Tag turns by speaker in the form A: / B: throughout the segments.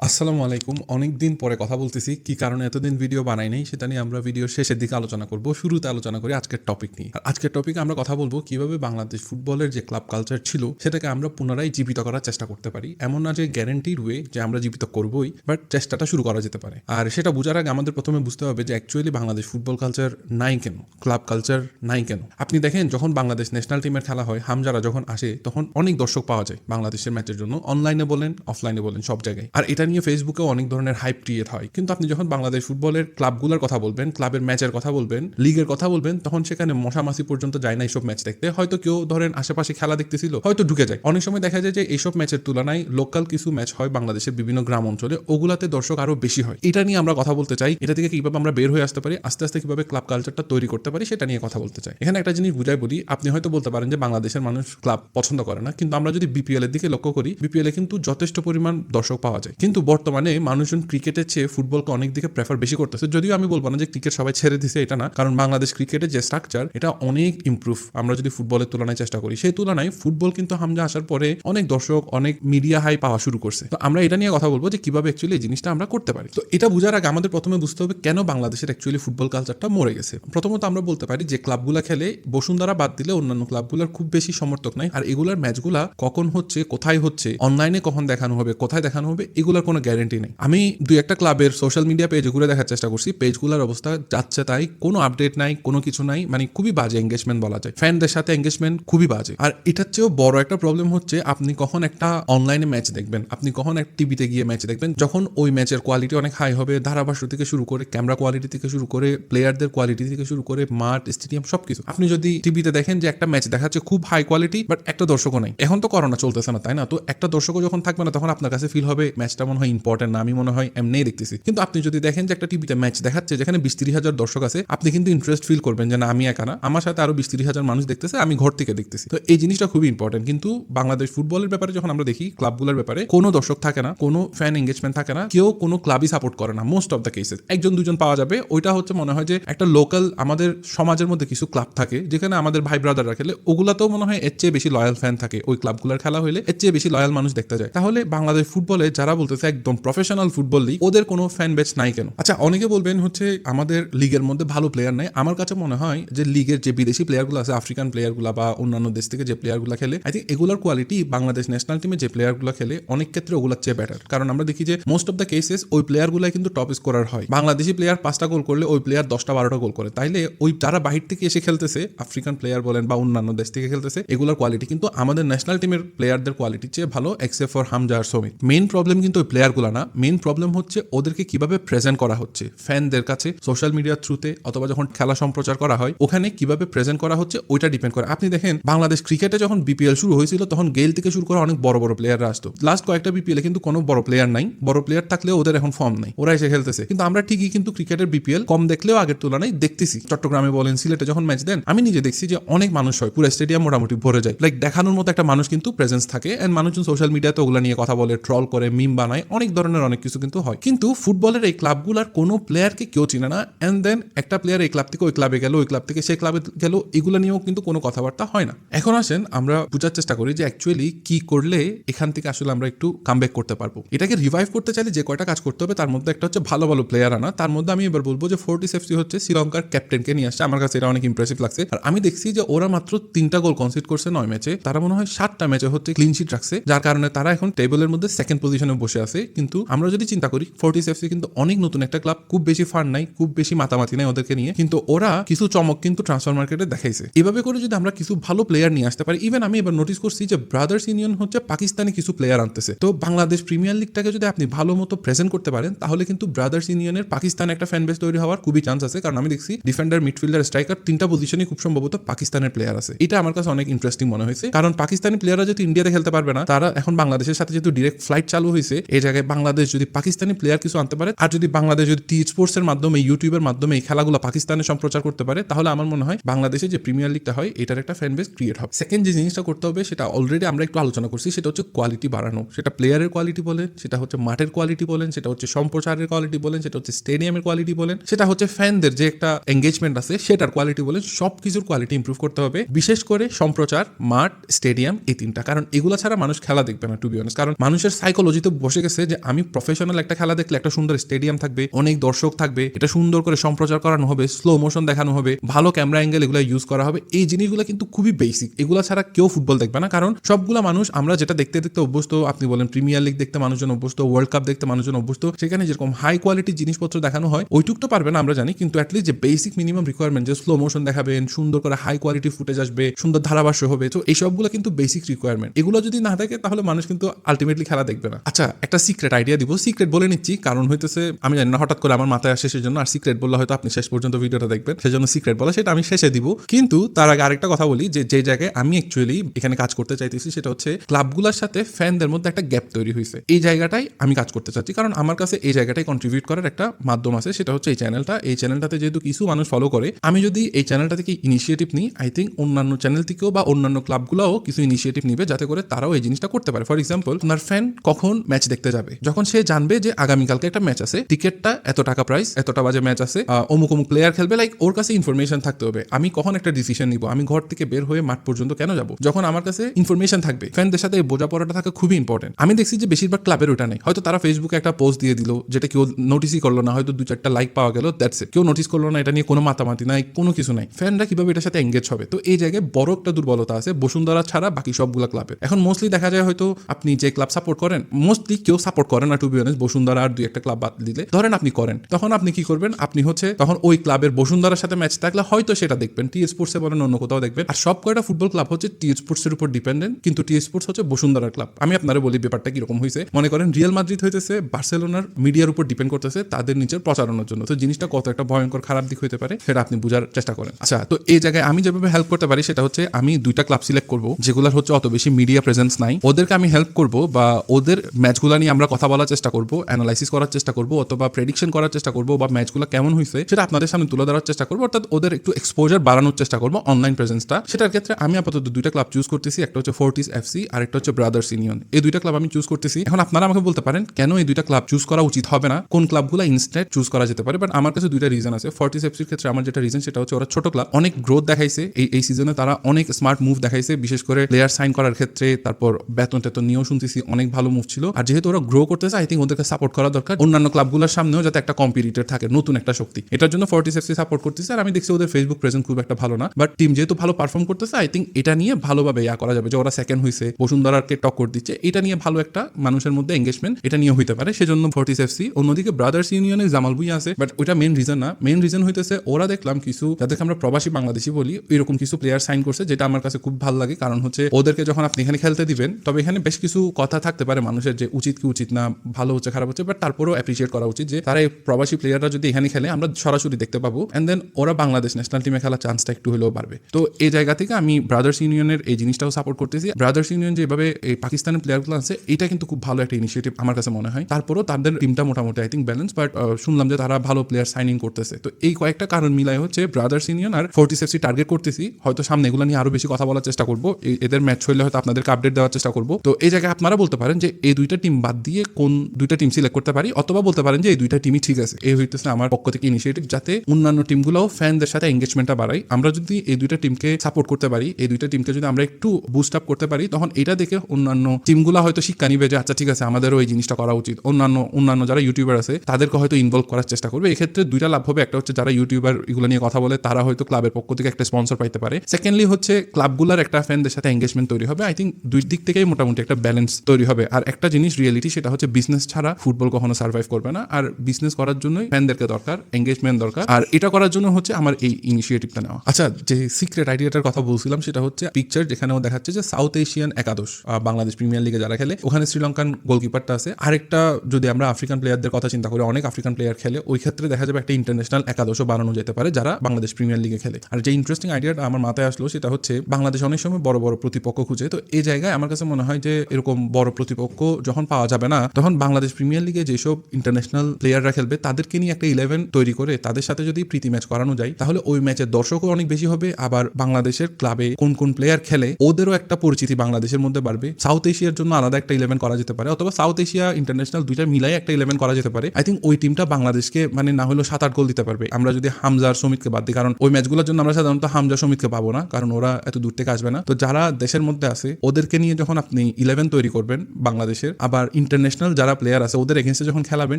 A: আসসালামু আলাইকুম। অনেক দিন পরে কথা বলতেছি। কি কারণে এতদিন ভিডিও বানাই নাই সেটা নিয়ে আমরা ভিডিও শেষের দিকে আলোচনা করব। শুরুতে আলোচনা করি আজকের টপিক নিয়ে। আর আজকের টপিকে আমরা কথা বলব কীভাবে বাংলাদেশ ফুটবলের যে ক্লাব কালচার ছিল, সেটাকে আমরা পুনরায় জীবিত করার চেষ্টা করতে পারি। এমন না যে গ্যারেন্টির ওয়ে যে আমরা জীবিত করবই বাট চেষ্টাটা শুরু করা যেতে পারে। আর সেটা বোঝার আগে আমাদের প্রথমে বুঝতে হবে যে অ্যাকচুয়ালি বাংলাদেশ ফুটবল কালচার নাই কেন? ক্লাব কালচার নাই কেন? আপনি দেখেন, যখন বাংলাদেশ ন্যাশনাল টিমের খেলা হয়, হামজারা যখন আসে, তখন অনেক দর্শক পাওয়া যায় বাংলাদেশের ম্যাচের জন্য। অনলাইনে বলেন অফলাইনে বলেন, সব জায়গায়। আর এটা নিয়ে ফেসবুকে অনেক ধরনের হাইপ ক্রিয়েট হয়। কিন্তু আপনি যখন বাংলাদেশ ফুটবলের ক্লাবগুলোর কথা বলবেন ক্লাবের ম্যাচের কথা বলবেন লিগের কথা বলবেন, তখন সেখানে মশামাসি পর্যন্ত যায় না এইসব ম্যাচ দেখতে। হয়তো কেউ ধরেন আশেপাশে খেলা দেখতেছিল, হয়তো ঢুকে যায়। অনেক সময় দেখা যায় যে এইসব ম্যাচের তুলনায় লোকাল কিছু ম্যাচ হয় বাংলাদেশের বিভিন্ন গ্রাম অঞ্চলে, ওগুলাতে দর্শক আরও বেশি হয়। এটা নিয়ে আমরা কথা বলতে চাই, এটা থেকে কীভাবে আমরা বের হয়ে আসতে পারি, আস্তে আস্তে কীভাবে ক্লাব কালচারটা তৈরি করতে পারি, সেটা নিয়ে কথা বলতে চাই। এখানে একটা জিনিস বুঝাই বলি, আপনি হয়তো বলতে পারেন যে বাংলাদেশের মানুষ ক্লাব পছন্দ করে না, কিন্তু আমরা যদি বিপিএল এর দিকে লক্ষ্য করি বিপিএল এ কিন্তু যথেষ্ট পরিমাণ দর্শক পাওয়া যায়। কিন্তু বর্তমানে মানুষজন ক্রিকেটের চেয়ে ফুটবলকে অনেক দিকে প্রেফার বেশি করতেছে। যদিও আমি বলব না যে ক্রিকেট সবাই ছেড়ে দিছে এটা না, কারণ বাংলাদেশ ক্রিকেটের যে স্ট্রাকচার এটা অনেক ইমপ্রুভ আমরা যদি ফুটবলের তুলনায় চেষ্টা করি, সেই তুলনায় ফুটবল কিন্তু হামজা আসার পরে অনেক দর্শক, অনেক মিডিয়া হাই পাওয়া শুরু করছে। তো আমরা এটা নিয়ে কথা বলব যে কীভাবে অ্যাকচুয়ালি এই জিনিসটা আমরা করতে পারি। তো এটা বোঝার আগে আমাদের প্রথমে বুঝতে হবে কেন বাংলাদেশের অ্যাকচুয়ালি ফুটবল কালচারটা মরে গেছে। প্রথমত আমরা বলতে পারি যে ক্লাবগুলো খেলে বসুন্ধরা বাদ দিলে অন্যান্য ক্লাবগুলোর খুব বেশি সমর্থক নাই। আর এগুলার ম্যাচগুলা কখন হচ্ছে, কোথায় হচ্ছে অনলাইনে কখন দেখানো হবে, কোথায় দেখানো হবে, এগুলোর কোনো গ্যারেন্টি নেই। আমি দুই একটা ক্লাবের সোশ্যাল মিডিয়া পেজ ঘুরে দেখার চেষ্টা করছি পেজগুলোর অবস্থা যাচ্ছে তাই, কোনো আপডেট নাই, কোনো কিছু নাই মানে খুবই বাজে এঙ্গেজমেন্ট বলা যায়। ফ্যানদের সাথে এঙ্গেজমেন্ট খুবই বাজে। আর এটার চেয়েও বড় একটা প্রবলেম হচ্ছে, আপনি কখন একটা অনলাইনে ম্যাচ দেখবেন, আপনি কখন এক টিভিতে গিয়ে ম্যাচ দেখবেন, যখন ওই ম্যাচের কোয়ালিটি অনেক হাই হবে, ধারাভাষ্য থেকে শুরু করে ক্যামেরা কোয়ালিটি থেকে শুরু করে প্লেয়ারদের কোয়ালিটি থেকে শুরু করে, মাঠ স্টেডিয়াম সবকিছু। আপনি যদি টিভিতে দেখেন যে একটা ম্যাচ দেখাচ্ছে খুব হাই কোয়ালিটি বাট একটা দর্শকও নাই। এখন তো করোনা চলতেছে না, তাই না? তো একটা দর্শকও যখন থাকবে না, তখন আপনার কাছে ফিল হবে ম্যাচটা হয় ইম্পর্টেন্ট না, আমি মনে হয় এমনি দেখতেছি। কিন্তু আপনি যদি দেখেন যে একটা টিভিতে ম্যাচ দেখাচ্ছে, যেখানে বিশ তিরিশ হাজার দর্শক আছে, আপনি কিন্তু ইন্টারেস্ট ফিল করবেন যে না, আমি একা না। আমার সাথে আরও বিশ তিরিশ হাজার মানুষ দেখতেছে, আমি ঘর থেকে দেখতেছি। তো এই জিনিসটা খুবই ইম্পর্টেন্ট কিন্তু বাংলাদেশ ফুটবলের ব্যাপারে যখন আমরা দেখি, ক্লাবগুলোর ব্যাপারে, কোনো দর্শক থাকে না, কোনো ফ্যান এঙ্গেজমেন্ট থাকে না, কেউ কোনো ক্লাবই সাপোর্ট করে না মোস্ট অফ দ্য কেসেস একজন, দুজন পাওয়া যাবে, ওইটা হচ্ছে মনে হয় যে একটা লোকাল আমাদের সমাজের মধ্যে কিছু ক্লাব থাকে, যেখানে আমাদের ভাই ব্রাদাররা খেলে, ওগুলাতেও মনে হয় এর চেয়ে বেশি লয়াল ফ্যান থাকে। ওই ক্লাবগুলোর খেলা হলে এর চেয়ে বেশি লয়াল মানুষ দেখতে যায়। তাহলে বাংলাদেশ ফুটবলে যারা বলতেছে একদম প্রফেশনাল ফুটবল লিগ ওদের কোনো ফ্যান বেচ নাই কেন? আচ্ছা অনেকে বলবেন হচ্ছে আমাদের লিগের মধ্যে ভালো প্লেয়ার নাই। আমার কাছে মনে হয় যে লিগের যে বিদেশি প্লেয়ারগুলো আছে আফ্রিকান প্লেয়ারগুলো বা অন্যান্য দেশ থেকে যে প্লেয়ারগুলো খেলে আই থিঙ্ক এগুলোর কোয়ালিটি বাংলাদেশ ন্যাশনাল টিমে যে প্লেয়ারগুলো খেলে, অনেক ক্ষেত্রে ওগুলোর চেয়ে বেটার কারণ আমরা দেখি যে মোস্ট অফ দ্য কেসেস ওই প্লেয়ারগুলো কিন্তু টপ স্কোরার হয়। বাংলাদেশি প্লেয়ার পাঁচটা গোল করলে ওই প্লেয়ার দশটা, বারোটা গোল করে। তাইলে ওই যারা বাহির থেকে এসে খেলতেছে আফ্রিকান প্লেয়ার বলেন বা অন্যান্য দেশ থেকে খেলতেছে, এগুলোর কোয়ালিটি কিন্তু আমাদের ন্যাশনাল টিমের প্লেয়ারদের কোয়ালিটির চেয়ে ভালো এক্সেপ্ট ফর হামজা আর সমিত। মেইন প্রবলেম কিন্তু ওই প্লেয়ারগুলো না মেন প্রবলেম হচ্ছে ওদেরকে কীভাবে প্রেজেন্ট করা হচ্ছে। ফ্যানদের কাছে সোশ্যাল মিডিয়ার থ্রুতে অথবা যখন খেলা সম্প্রচার করা হয়, ওখানে কীভাবে প্রেজেন্ট করা হচ্ছে, ওইটা ডিপেন্ড করে। আপনি দেখেন, বাংলাদেশ ক্রিকেটে যখন বিপিএল শুরু হয়েছিল, তখন গেল থেকে শুরু করে অনেক বড় বড় প্লেয়াররা আসতো। লাস্ট কয়েকটা বিপিএল কিন্তু কোনো বড় প্লেয়ার নাই, বড় প্লেয়ার থাকলেও ওদের এখন ফর্ম নাই, ওরা এসে খেলতেছে। কিন্তু আমরা ঠিকই কিন্তু ক্রিকেটের বিপিএল কম দেখলেও আগের তুলনায় দেখতেছি। চট্টগ্রামে বলেন সিলেটে যখন ম্যাচ দেন, আমি নিজে দেখছি যে অনেক মানুষ হয়, পুরো স্টেডিয়াম মোটামুটি ভরে যায়। লাইক দেখানোর মতো একটা মানুষ কিন্তু প্রেজেন্স থাকে অ্যান্ড মানুষজন সোশ্যাল মিডিয়াতে ওগুলো নিয়ে কথা বলে ট্রল করে মিম বানায় অনেক ধরনের অনেক কিছু কিন্তু হয়। কিন্তু ফুটবলের এই ক্লাবগুলোর কোনো প্লেয়ারকে কেউ চিনে না। অ্যান্ড দেন একটা প্লেয়ার এই ক্লাব থেকে ওই ক্লাবে গেল, ওই ক্লাব থেকে সেই ক্লাবে গেল, এগুলো নিয়েও কিন্তু কোনো কথাবার্তা হয় না। এখন আসেন, আমরা বোঝার চেষ্টা করি যে অ্যাকচুয়ালি কি করলে এখান থেকে আসলে আমরা একটু কামব্যাক করতে পারব। এটাকে রিভাইভ করতে চাইলে যে কয়টা কাজ করতে হবে, তার মধ্যে একটা হচ্ছে ভালো ভালো প্লেয়ার আনা। তার মধ্যে আমি এবার বলব যে ফোর্টি সেফসি হচ্ছে শ্রীলঙ্কার ক্যাপ্টেনকে নিয়ে আসছে। আমার কাছে এটা অনেক ইমপ্রেসিভ লাগছে। আর আমি দেখছি যে ওরা মাত্র তিনটা গোল কনসিড করছে নয় ম্যাচে। তারা মনে হয় সাতটা ম্যাচে হচ্ছে ক্লিন শিট রাখছে। যার কারণে তারা এখন টেবিলের মধ্যে সেকেন্ড পজিশনে বসে আছে। কিন্তু আমরা যদি চিন্তা করি ফোর্টি সেফসি কিন্তু অনেক নতুন একটা ক্লাব, খুব বেশি ফান্ড নাই, খুব বেশি মাতামাতি নাই ওদেরকে নিয়ে, কিন্তু ওরা কিছু চমক কিন্তু ট্রান্সফার মার্কেটে দেখাইছে। এভাবে করে যদি আমরা কিছু ভালো প্লেয়ার নিয়ে আসতে পারি ইভেন আমি এবার নোটিস করছি যে ব্রাদার্স ইউনিয়ন হচ্ছে পাকিস্তানে কিছু প্লেয়ার আনতেছে। তো বাংলাদেশ প্রিমিয়ার লিগটাকে যদি আপনি ভালো মতো প্রেজেন্ট করতে পারেন, তাহলে কিন্তু ব্রাদার্স ইউনিয়নের পাকিস্তানে একটা ফ্যান বেস তৈরি হওয়ার খুবই চান্স আছে, কারণ আমি দেখছি ডিফেন্ডার মিডফিল্ডার স্ট্রাইকার তিনটা পজিশনে খুব সম্ভবত পাকিস্তানের প্লেয়ার আছে। এটা আমার কাছে অনেক ইন্টারেস্টিং মনে হয়েছে, কারণ পাকিস্তানি প্লেয়াররা যদি ইন্ডিয়াতে খেলতে পারবে না, তারা এখন বাংলাদেশের সাথে যেহেতু ডিরেক্ট ফ্লাইট চালু হয়েছে এই জায়গায় বাংলাদেশ যদি পাকিস্তানি প্লেয়ার কিছু আনতে পারে, আর যদি বাংলাদেশ যদি টি স্পোর্টসের মাধ্যমে ইউটিউবের মাধ্যমে এই খেলাগুলো পাকিস্তানে সম্প্রচার করতে পারে, তাহলে আমার মনে হয় বাংলাদেশে যে প্রিমিয়ার লিগটা হয়, এটার একটা ফ্যান বেস ক্রিয়েট হবে। সেকেন্ড যে জিনিসটা করতে হবে, সেটা অলরেডি আমরা একটু আলোচনা করছি, সেটা হচ্ছে কোয়ালিটি বাড়ানো। সেটা প্লেয়ারের কোয়ালিটি বলেন, সেটা হচ্ছে মাঠের কোয়ালিটি বলেন, সেটা হচ্ছে সম্প্রচারের কোয়ালিটি বলেন, সেটা হচ্ছে স্টেডিয়ামের কোয়ালিটি বলেন, সেটা হচ্ছে ফ্যানদের যে একটা এঙ্গেজমেন্ট আছে, সেটার কোয়ালিটি বলেন সব কিছুর কোয়ালিটি ইম্প্রুভ করতে হবে। বিশেষ করে সম্প্রচার, মাঠ স্টেডিয়াম এই তিনটা। কারণ এগুলো ছাড়া মানুষ খেলা দেখবে না টু বি অনেস্ট কারণ মানুষের সাইকোলজিতে বসে গেছে যে আমি প্রফেশনাল একটা খেলা দেখলে একটা সুন্দর স্টেডিয়াম থাকবে, অনেক দর্শক থাকবে, এটা সুন্দর করে সম্প্রচার করানো হবে স্লো মোশন দেখানো হবে, ভালো ক্যামেরা অ্যাঙ্গেল এগুলো ইউজ করা হবে, এই জিনিসগুলো কিন্তু খুবই বেসিক এগুলো ছাড়া কেউ ফুটবল দেখবে না, কারণ সবগুলা মানুষ আমরা যেটা দেখতে দেখতে অভ্যস্ত, আপনি বলেন প্রিমিয়ার লিগ দেখতে মানুষজন অভ্যস্ত ওয়ার্ল্ড কাপ দেখতে মানুষজন অভ্যস্ত, সেখানে যেরকম হাই কোয়ালিটির জিনিসপত্র দেখানো হয়, ওইটুক তো পারবে না আমরা জানি, কিন্তু অ্যাটলিস্ট যে বেসিক মিনিমাম রিকোয়ারমেন্ট যে স্লো মোশন দেখাবেন, সুন্দর করে হাই কোয়ালিটি ফুটেজ আসবে, সুন্দর ধারাভাষ্য হবে, তো এই সবগুলো কিন্তু বেসিক রিকোয়ারমেন্ট এগুলো যদি না থাকে, তাহলে মানুষ কিন্তু আলটিমেটলি খেলা দেখবে না। আচ্ছা একটা সিক্রেট আইডিয়া দিব। সিক্রেট বলে নিচ্ছি, কারণ হইতেছে, আমি জানি না, হঠাৎ করে আমার মাথায় আসে সেজন্য, আর সিক্রেট বললে হয়তো আপনি শেষ পর্যন্ত ভিডিওটা দেখবেন, সেজন্য সিক্রেট বলা, সেটা আমি শেষে দিব। কিন্তু তার আগে আরেকটা কথা বলি, যে যে জায়গায় আমি অ্যাকচুয়ালি এখানে কাজ করতে চাইতেছি, সেটা হচ্ছে ক্লাবগুলোর সাথে ফ্যানদের মধ্যে একটা গ্যাপ তৈরি হয়েছে এই জায়গাটাই আমি কাজ করতে চাচ্ছি, কারণ আমার কাছে এই জায়গাটাই কন্ট্রিবিউট করার একটা মাধ্যম আছে, সেটা হচ্ছে এই চ্যানেলটা এই চ্যানেলটাতে যেহেতু কিছু মানুষ ফলো করে, আমি যদি এই চ্যানেলটা থেকে ইনিশিয়েটিভ নিই আই থিঙ্ক অন্যান্য চ্যানেল থেকেও বা অন্যান্য ক্লাবগুলোও কিছু ইনিশিয়েটিভ নিবে, যাতে করে তারাও এই জিনিসটা করতে পারে। ফর এক্সাম্পল আপনার ফ্যান কখন ম্যাচ দেখতে যাবে। যখন সে জানবে যে আগামীকালকে একটা ম্যাচ আছে, টিকিটটা এত টাকা প্রাইস এতটা বাজে ম্যাচ আছে অমুক অমুক প্লেয়ার খেলবে লাইক ওর কাছে ইনফরমেশন থাকতে হবে। আমি কখন একটা ডিসিশন নিব? আমি ঘর থেকে বের হয়ে মাঠ পর্যন্ত কেন যাব? যখন আমার কাছে ইনফরমেশন থাকবে ফ্যানদের সাথে বোঝাপড়াটা থাকা খুবই ইম্পর্টেন্ট আমি দেখছি যে বেশিরভাগ ক্লাবের ওটা নেই। হয়তো তারা ফেসবুকে একটা পোস্ট দিয়ে দিল, যেটা কেউ নোটিসই করল না, হয়তো দু চারটা লাইক পাওয়া গেল দ্যাটস কেউ নোটিস করল না, এটা নিয়ে কোনো মাতামাতি নাই, কোনো কিছু নাই। ফ্যানরা কীভাবে এটার সাথে এঙ্গেজ হবে? তো এই জায়গায় বড় একটা দুর্বলতা আছে, বসুন্ধরা ছাড়া বাকি সবগুলা ক্লাবের এখন মোস্টলি দেখা যায় হয়তো আপনি যে ক্লাব সাপোর্ট করেন মোস্টলি কেউ সাপোর্ট করে না টু বি অনেস্ট বসুন্ধরা আর দুই একটা ক্লাব বাদ দিলে। ধরেন আপনি করেন, তখন আপনি কি করবেন? আপনি হচ্ছে, তখন ওই ক্লাবের বসুন্ধরার সাথে ম্যাচ থাকলে হয়তো সেটা দেখবেন টি স্পোর্টসে বলেন অন্য কোথাও দেখবেন। আর সব কয়টা ফুটবল ক্লাব হচ্ছে টি স্পোর্টসের উপর ডিপেন্ডেন্ট কিন্তু টি স্পোর্টস হচ্ছে বসুন্ধরার ক্লাব আমি আপনারা বলি, ব্যাপারটা কীরকম হয়েছে মনে করেন রিয়াল মাদ্রিদ হইতেছে বার্সেলোনার মিডিয়ার উপর ডিপেন্ড করতেছে, তাদের নিচের প্রচারণার জন্য। তো জিনিসটা কত একটা ভয়ঙ্কর, খারাপ দিক হতে পারে, সেটা আপনি বোঝার চেষ্টা করেন। আচ্ছা তো এই জায়গায় আমি যেভাবে হেল্প করতে পারি, সেটা হচ্ছে আমি দুইটা ক্লাব সিলেক্ট করব, যেগুলোর হচ্ছে অত বেশি মিডিয়া প্রেজেন্স নাই। ওদেরকে আমি হেল্প করব বা ওদের ম্যাচগুলো আমরা কথা বলার চেষ্টা করব অ্যানালাইসিস করার চেষ্টা করব, অথবা প্রেডিকশন করার চেষ্টা করব বা ম্যাচগুলো কেমন হয়েছে সেটা আপনাদের সামনে তুলে ধরার চেষ্টা করব, অর্থাৎ ওদের একটু এক্সপোজার বাড়ানোর চেষ্টা করব অনলাইন প্রেজেন্সটা সেটার ক্ষেত্রে আমি আপাতত দুইটা ক্লাব চুজ করতেছি, একটা হচ্ছে ফোর্টিস এফসি আর একটা হচ্ছে ব্রাদার্স ইউনিয়ন এই দুইটা ক্লাব আমি চুজ করতেছি। এখন আপনারা আমাকে বলতে পারেন, কেন এই দুইটা ক্লাব চুজ করা উচিত হবে না? কোন ক্লাবগুলো ইনস্ট্যান্ট চুজ করা যেতে পারে? বাট আমার কাছে দুইটা রিজন আছে। ফর্টিস এফসির ক্ষেত্রে আমার যেটা রিজন সেটা হচ্ছে ওরা ছোট ক্লাব অনেক গ্রোথ দেখাইছে এই এই সিজনে তারা অনেক স্মার্ট মুভ দেখাইছে। বিশেষ করে প্লেয়ার সাইন করার ক্ষেত্রে, তারপর বেতন টেতন নিয়েও শুনতেছি, অনেক ভালো মুভ ছিল। আর যেহেতু ওরা গ্রো করতেছে আই থিঙ্ক ওদেরকে সাপোর্ট করা দরকার। অন্যান্য ক্লাবগুলোর সামনেও যাতে একটা কম্পিটিটর থাকে, নতুন একটা শক্তি। এটার জন্য ফর্টিস এফসি সাপোর্ট করতেছে, আর আমি দেখছি ওদের ফেসবুক প্রেজেন্ট খুব একটা ভালো না। বাট টিম যেহেতু ভালো পারফর্ম করতেছে আই থিঙ্ক এটা নিয়ে ভালোভাবে ইয়া করা যাবে যে ওরা সেকেন্ড হয়েছে বসুন্ধরাকে টক্কর দিচ্ছে। এটা নিয়ে ভালো একটা মানুষের মধ্যে এঙ্গেজমেন্ট এটা নিয়ে হইতে পারে। সেজন্য ফর্টিস এফসি অন্যদিকে ব্রাদার্স ইউনিয়নে জামাল ভুইয়া আছে বাট ওইটা মেন রিজন না। মেন রিজন হইতেছে ওরা দেখলাম কিছু, যাদেরকে আমরা প্রবাসী বাংলাদেশি বলি, এরকম কিছু প্লেয়ার সাইন করছে, যেটা আমার কাছে খুব ভালো লাগে। কারণ হচ্ছে ওদেরকে যখন আপনি এখানে খেলতে দিবেন, তবে এখানে বেশ কিছু কথা থাকতে পারে মানুষের যে উচিত কি উচিত না, ভালো হচ্ছে, খারাপ হচ্ছে বাট তারপরেও অ্যাপ্রিসিয়েট করা উচিত যে তারা এই প্রবাসী প্লেয়াররা যদি এখানে খেলে, আমরা সরাসরি দেখতে পাবো অ্যান্ড দেন ওরা বাংলাদেশ ন্যাশনাল টিমে খেলার চান্সটা একটু হলেও বাড়বে। তো এই জায়গা থেকে আমি ব্রাদার্স ইউনিয়নের এই জিনিসটাও সাপোর্ট করতেছি। ব্রাদার্স ইউনিয়ন যেভাবে এই পাকিস্তানের প্লেয়ারগুলো আছে, এটা কিন্তু খুব ভালো একটা ইনিশিয়েটিভ আমার কাছে মনে হয়। তারপরেও তাদের টিমটা মোটামুটি আই থিঙ্ক ব্যালেন্স বাট শুনলাম যে তারা ভালো প্লেয়ার সাইনিং করতেছে। তো এই কয়েকটা কারণ মিলাই হচ্ছে ব্রাদার্স ইউনিয়ন আর ফোর্টিস এফসি টার্গেট করতেছি। হয়তো সামনে এগুলো নিয়ে আরও বেশি কথা বলার চেষ্টা করব। এদের ম্যাচ হইলে হয়তো আপনাদেরকে আপডেট দেওয়ার চেষ্টা করব। তো এই জায়গায় আপনারা বলতে পারেন যে এই দুইটা টিম বাদ দিয়ে কোন দুইটা টিম সিলেক্ট করতে পারি, অথবা বলতে পারেন যে এই দুইটা টিমই ঠিক আছে। এই হইতেছে আমার পক্ষ থেকে ইনিশিয়েটিভ যাতে অন্যান্য টিমগুলোও ফ্যানদের সাথে এঙ্গেজমেন্টটা বাড়াই আমরা যদি এই দুইটা টিমকে সাপোর্ট করতে পারি, এই দুইটা টিমকে যদি আমরা একটু বুস্ট আপ করতে পারি, তখন এটা দেখে অন্যান্য টিমগুলো হয়তো শিক্ষা নিবে যে আচ্ছা ঠিক আছে, আমাদেরও এই জিনিসটা করা উচিত। অন্যান্য অন্যান্য যারা ইউটিউবার আছে, তাদেরকে হয়তো ইনভলভ করার চেষ্টা করবে। এক্ষেত্রে দুইটা লাভ হবে। একটা হচ্ছে যারা ইউটিউবার এগুলো নিয়ে কথা বলে, তারা হয়তো ক্লাবের পক্ষ থেকে একটা স্পন্সর পাইতে পারে। সেকেন্ডলি হচ্ছে ক্লাবগুলোর একটা ফ্যানদের সাথে এঙ্গেজমেন্ট তৈরি হবে। আই থিঙ্ক দুই দিক থেকেই মোটামুটি একটা ব্যালেন্স তৈরি হবে। আর একটা জিনিস রিয়েলিটি সেটা হচ্ছে বিজনেস ছাড়া ফুটবল কখনো সার্ভাইভ করবে না। আর বিজনেস করার জন্যই ফ্যানদেরকে দরকার এঙ্গেজমেন্ট দরকার। আর এটা করার জন্য হচ্ছে আমার এই ইনিশিয়েটিভটা নেওয়া। আচ্ছা যে সিক্রেট আইডিয়াটার কথা বলছিলাম সেটা হচ্ছে পিকচার যেখানেও দেখাচ্ছে যে সাউথ এশিয়ান একাদশ বাংলাদেশ প্রিমিয়ার লিগে যারা খেলে, ওখানে শ্রীলঙ্কান গোলকিপারটা আছে। আরেকটা যদি আমরা আফ্রিকান প্লেয়ারদের কথা চিন্তা করি, অনেক আফ্রিকান প্লেয়ার খেলে, ওই ক্ষেত্রে দেখা যাবে একটা ইন্টারন্যাশনাল একাদশও বানানো যেতে পারে যারা বাংলাদেশ প্রিমিয়ার লিগে খেলে। আর যে ইন্টারেস্টিং আইডিয়াটা আমার মাথায় আসলো সেটা হচ্ছে বাংলাদেশ অনেক সময় বড় বড় প্রতিপক্ষ খুঁজে। তো এই জায়গায় আমার কাছে মনে হয় যে এরকম বড় প্রতিপক্ষ যখন পাওয়া যাবে না। তখন বাংলাদেশ প্রিমিয়ার লিগে যেসব ইন্টারন্যাশনাল প্লেয়াররা খেলবে, তাদেরকে নিয়ে একটা ইলেভেন তৈরি করে, তাদের সাথে যদি প্রীতি ম্যাচ করানো যায়, তাহলে ওই ম্যাচের দর্শকও অনেক বেশি হবে। আবার বাংলাদেশের ক্লাবে কোন কোন প্লেয়ার খেলে, ওদেরও একটা পরিচিতি বাংলাদেশের মধ্যে বাড়বে। সাউথ এশিয়ার জন্য আলাদা একটা ইলেভেন করা যেতে পারে, অথবা সাউথ এশিয়া ইন্টারন্যাশনাল দুইটা মিলাই একটা ইলেভেন করা যেতে পারে। আই থিঙ্ক ওই টিমটা বাংলাদেশকে মানে না হলেও সাত, আট গোল দিতে পারবে। আমরা যদি হামজার সমিতকে বাদ দিই, কারণ ওই ম্যাচগুলোর জন্য আমরা সাধারণত হামজা, সমিতকে পাবো না, কারণ ওরা এত দূর থেকে আসবে না। তো যারা দেশের মধ্যে আছে, ওদেরকে নিয়ে যখন আপনি ইলেভেন তৈরি করবেন বাংলাদেশের, আবার ইন্টারন্যাশনাল যারা প্লেয়ার আছে, ওদের এগেনস্টে যখন খেলাবেন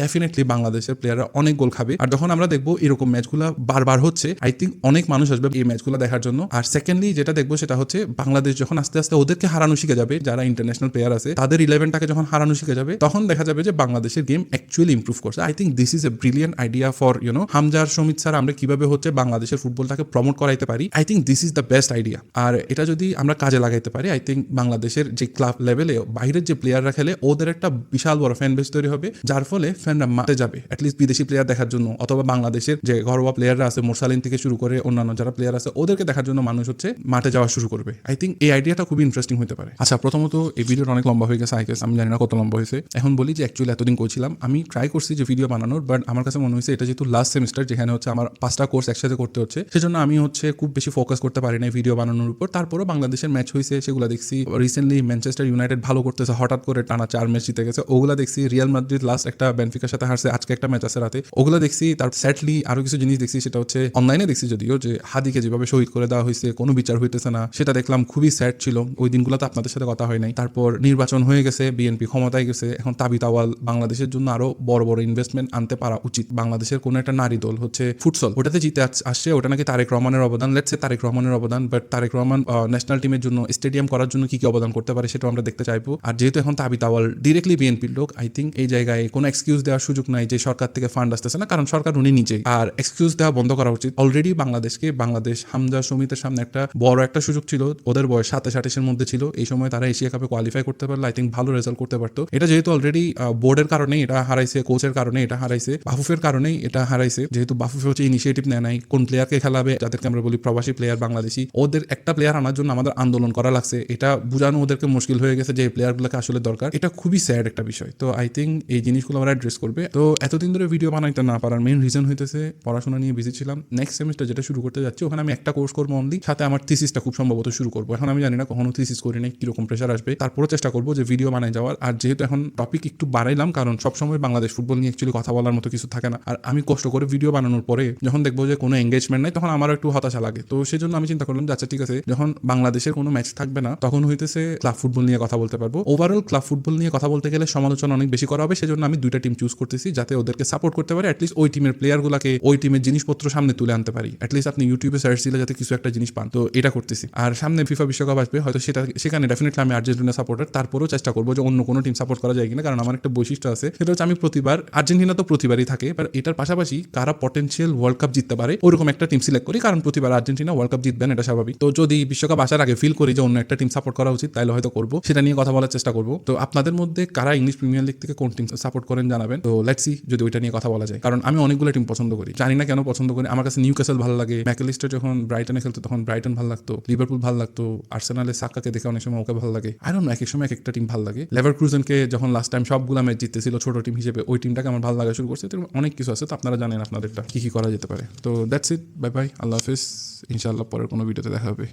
A: ডেফিনেটলি বাংলাদেশের প্লেয়াররা অনেক গোল খাবে। আর যখন আমরা দেখব এরকম ম্যাচগুলো বারবার হচ্ছে আই থিঙ্ক অনেক মানুষ আসবে এই ম্যাচগুলো দেখার জন্য। আর সেকেন্ডলি যেটা দেখব সেটা হচ্ছে, বাংলাদেশ যখন আস্তে আস্তে ওদেরকে হারানো শিখে যাবে, যারা ইন্টারন্যাশনাল প্লেয়ার আছে, তাদের ইলেভেনটাকে যখন হারানো শিখে যাবে, তখন দেখা যাবে যে বাংলাদেশের গেম অ্যাকচুয়ালি ইমপ্রুভ করছে। I think this is a brilliant idea for YONO হামজার, সমিত স্যার, আমরা কীভাবে হচ্ছে বাংলাদেশের ফুটবলটাকে প্রমোট করাইতে পারি? I think this is the best idea আর এটা যদি আমরা কাজে লাগাইতে পারি আই থিঙ্ক বাংলাদেশের যে ক্লাব লেভেলে বাইরের যে প্লেয়াররা খেলে, ওদের একটা বিশাল বড় ফ্যান বেস তৈরি হবে, যার ফলে ফ্যানরা মাঠে যাবে অ্যাটলিস্ট বিদেশি প্লেয়ার দেখার জন্য, অথবা বাংলাদেশের যে ঘরোয়া প্লেয়াররা আছে, মোরসালিন থেকে শুরু করে অন্যান্য যারা প্লেয়ার আছে, ওদেরকে দেখার জন্য মানুষ হচ্ছে মাঠে যাওয়া শুরু করবে। আই থিঙ্ক এই আইডিয়াটা খুবই ইন্টারেস্টিং হতে পারে। আচ্ছা প্রথমত এই ভিডিওটা অনেক লম্বা হয়ে গেছে আই গেস আমি জানি না কত লম্বা হয়েছে। এখন বলি যে অ্যাকচুয়ালি এতদিন করছিলাম, আমি ট্রাই করছি যে ভিডিও বানানোর বাট আমার কাছে মনে হয়েছে এটা যেহেতু লাস্ট সেমিস্টার যেখানে হচ্ছে আমার পাঁচটা কোর্স একসাথে করতে হচ্ছে, সেজন্য আমি হচ্ছে খুব বেশি ফোকাস করতে পারি না ভিডিও বানানোর উপর। তারপরও বাংলাদেশের ম্যাচ হয়েছে, সেগুলো দেখছি। রিসেন্টলি ম্যানচেস্টার ইউনাইটেড ভালো করতেছে, হঠাৎ করে টানা চার ম্যাচ জিতে গেছে। ওগুলা দেখছি রিয়াল মাদ্রিদ লাস্ট একটা বেনফিকার সাথে হারছে, আজকে একটা ম্যাচ আছে রাতে। ওগুলো দেখছি, তার স্যাডলি আরও কিছু জিনিস দেখছি, সেটা হচ্ছে অনলাইনে দেখছি যদিও যে হাদিকে যেভাবে শহীদ করে দেওয়া হয়েছে, কোনো বিচার হইতেছে না, সেটা দেখলাম খুবই স্যাড ছিল। ওই দিনগুলোতে আপনাদের সাথে কথা হয় নাই। তারপর নির্বাচন হয়ে গেছে বিএনপি ক্ষমতায় গেছে। এখন তাবি তাওয়াল বাংলাদেশের জন্য আরও বড় বড় ইনভেস্টমেন্ট আনতে পারা উচিত। বাংলাদেশের কোনো একটা নারী দল হচ্ছে ফুটসল ওটাতে জিতে আস- আসছে, ওটা নাকি তারেক রহমানের অবদান। লেটসে তারেক রহমানের অবদান বাট তারেক রহমান ন্যাশনাল টিমের জন্য স্টেডিয়াম করার জন্য কি কি অবদান করতে পারে সেটাও আমরা দেখতে চাইব। আর যেহেতু এখন তাবি তাওয়াল ডিরেক্টলি বিএনপির লোক আই থিঙ্ক এই জায়গায় কোনো এক্সকিউজ দেওয়ার সুযোগ নাই যে সরকার থেকে ফান্ড আসতেছে না, কারণ সরকার উনি নিজেই। আর এক্সকিউজ দেওয়া বন্ধ করা উচিত। অলরেডি বাংলাদেশকে বাংলাদেশ হামজা সমিতের সামনে একটা বড় একটা সুযোগ ছিল। ওদের বয়স সাতাশ, আঠাশের মধ্যে ছিল। এই সময় তারা এশিয়া কাপে কোয়ালিফাই করতে পারলে আই থিঙ্ক ভালো রেজাল্ট করতে পারতো। এটা যেহেতু অলরেডি বোর্ডের কারণে এটা হারাইছে কোচের কারণে এটা হারাইছে, বাফুফের কারণেই এটা হারাইছে। যেহেতু বাফুফে হচ্ছে ইনিশিয়েটিভ নেয় নাই, কোন প্লেয়ারকে খেলাবে, যাদেরকে আমরা বলি প্রবাসী প্লেয়ার বাংলাদেশি, ওদের একটা প্লেয়ার আনার জন্য আমাদের আন্দোলন করা লাগছে। এটা বোঝানো ওদেরকে মুশকিল হয়ে গেছে যে প্লেয়ারগুলোকে আসলে দরকার। এটা খুবই স্যাড একটা বিষয়। তো আই থিঙ্ক এই জিনিসগুলো আমরা অ্যাড্রেস করবে। তো এতদিন ধরে ভিডিও বানাইতে না পারার মেন রিজন হইতেছে পড়াশোনা নিয়ে বিজি ছিলাম। নেক্সট সেমিস্টার যেটা শুরু করতে যাচ্ছি, ওখানে আমি একটা কোর্স করব অনলি সাথে আমার থিসিসটা খুব সম্ভবত শুরু করব। এখন আমি জানি না, কখনো থিসিস করি নাই, কীরকম প্রেশার আসবে। তারপরে চেষ্টা করব যে ভিডিও বানায় যাওয়ার। আর যেহেতু এখন টপিক একটু বাড়াইলাম, কারণ সবসময় বাংলাদেশ ফুটবল নিয়ে অ্যাকচুয়ালি কথা বলার মতো কিছু থাকে না। আর আমি কষ্ট করে ভিডিও বানানোর পরে যখন দেখব যে কোনো এঙ্গেজমেন্ট নাই, তখন আমারও একটু হতাশা লাগে। তো সেই জন্য আমি চিন্তা করলাম যে আচ্ছা ঠিক আছে, যখন বাংলাদেশের কোনো ম্যাচ থাকবে না, তখন হইতেছে ক্লাব ফুটবল নিয়ে কথা বলতে পারব। ওভারঅল ক্লাব ফুটবল নিয়ে কথা বলতে গেলে সমালোচনা অনেক বেশি করা হবে, সেজন্য আমি দুইটা টিম চুজ করতেছি যাতে ওদেরকে সাপোর্ট করতে পারি অ্যাটলিস্ট ওই টিমের প্লেয়ারগুলোকে ওই টিমের জিনিসপত্র সামনে তুলে আনতে পারি। অ্যাটলিস্ট আপনি ইউটিউবে সার্চ দিলে যাতে কিছু একটা জিনিস পান। তো এটা করতেছি। আর সামনে ফিফা বিশ্বকাপ আসবে, হয়তো সেটা, সেখানে ডেফিনেটলি আমি আর্জেন্টিনা সাপোর্টার তারপরেও চেষ্টা করব যে অন্য কোনো টিম সাপোর্ট করা যায় কিনা, কারণ আমার একটা বৈশিষ্ট্য আছে, সেটা হচ্ছে আমি প্রতিবার, আর্জেন্টিনা তো প্রতিবারই থাকে বাট এটার পাশাপাশি কারা পটেন্সিয়াল ওয়ার্ল্ড কাপ জিততে পারে, ওরকম একটা টিম সিলেক্ট করি, কারণ প্রতিবার আর্জেন্টিনা ওয়ার্ল্ড কাপ জিতবেন এটা স্বাভাবিক। তো যদি বিশ্বকাপ আসার আগে ফিল করি যে অন্য একটা টিম সাপোর্ট করা উচিত তাহলে হয়তো করব। সেটা নিয়ে কথা বলার চেষ্টা করব। তো আপনাদের মধ্যে কারা ইংলিশ প্রিমিয়ার লিগ থেকে কোন টিম সাপোর্ট করেন জানাবেন। তো লেটস সি যদি ওইটা নিয়ে কথা বলা যায়। কারণ আমি অনেকগুলো টিম পছন্দ করি। জানি না কেন পছন্দ করি। আমার কাছে নিউ ক্যাসেল ভালো লাগে। ম্যাকেলিস্টার যখন ব্রাইটনে খেলতো, তখন ব্রাইটন ভালো লাগতো। লিভারপুল ভালো লাগতো। আর্সেনালে সাক্কাকে দেখে অনেক সময় ওকে ভালো লাগে। নো এক এক সময় এক একটা টিম ভালো লাগে। লেভার ক্রুজেনকে যখন লাস্ট টাইম সবগুলো ম্যাচ জিতেছিল ছোট টিম হিসেবে, ওই টিমটাকে আমার ভালো লাগা শুরু করছে। তো অনেক কিছু আছে। তো আপনারা জানেন আপনাদেরটা কি কি করা যেতে পারে। তো that's it bye bye Allah হাফিজ। ইনশাআল্লাহ পরের কোনো ভিডিওতে দেখা হবে।